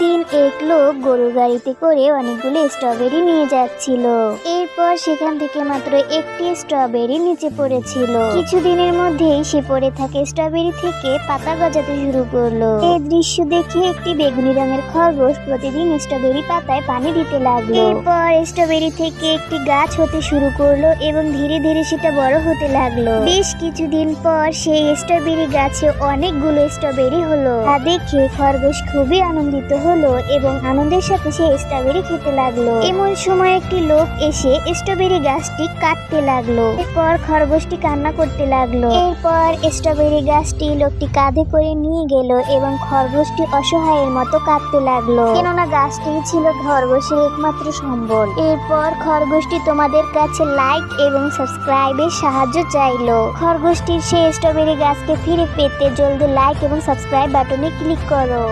একদিন এক লোক গরুর গাড়িতে করে অনেকগুলো স্ট্রবেরি নিয়ে যাচ্ছিল। এরপর সেখান থেকে মাত্র একটি স্ট্রবেরি নিচে পড়েছিল। কিছুদিনের মধ্যেই সে পড়ে থাকে স্ট্রবেরি থেকে পাতা গজাতে শুরু করল। এই দৃশ্য দেখে একটি বেগুনি রঙের খরগোশ প্রতিদিন স্ট্রবেরি পাতায় পানি দিতে লাগল। এরপর স্ট্রবেরি থেকে একটি গাছ হতে শুরু করল এবং ধীরে ধীরে সেটা বড় হতে লাগল। বেশ কিছুদিন পর সেই স্ট্রবেরি গাছে অনেকগুলো স্ট্রবেরি হলো। তা দেখে খরগোশ খুবই আনন্দিত হলো এবং আনন্দের সাথে সে স্ট্রবেরি খেতে লাগল। এমন সময় একটি লোক এসে স্ট্রবেরি গাছটি কাটতে লাগল। এরপর খরগোশটি কান্না করতে লাগল। এরপর স্ট্রবেরি গাছটি লোকটি কাঁধে করে নিয়ে গেল এবং খরগোশটি অসহায়ের মতো কাঁদতে লাগল। কেননা গাছটি ছিল খরগোশের একমাত্র সম্বল। এরপর খরগোশটি তোমাদের কাছে লাইক এবং সাবস্ক্রাইবের সাহায্য চাইলো। খরগোশটির সেই স্ট্রবেরি গাছকে ফিরে পেতে জলদি লাইক এবং সাবস্ক্রাইব বাটনে ক্লিক করো।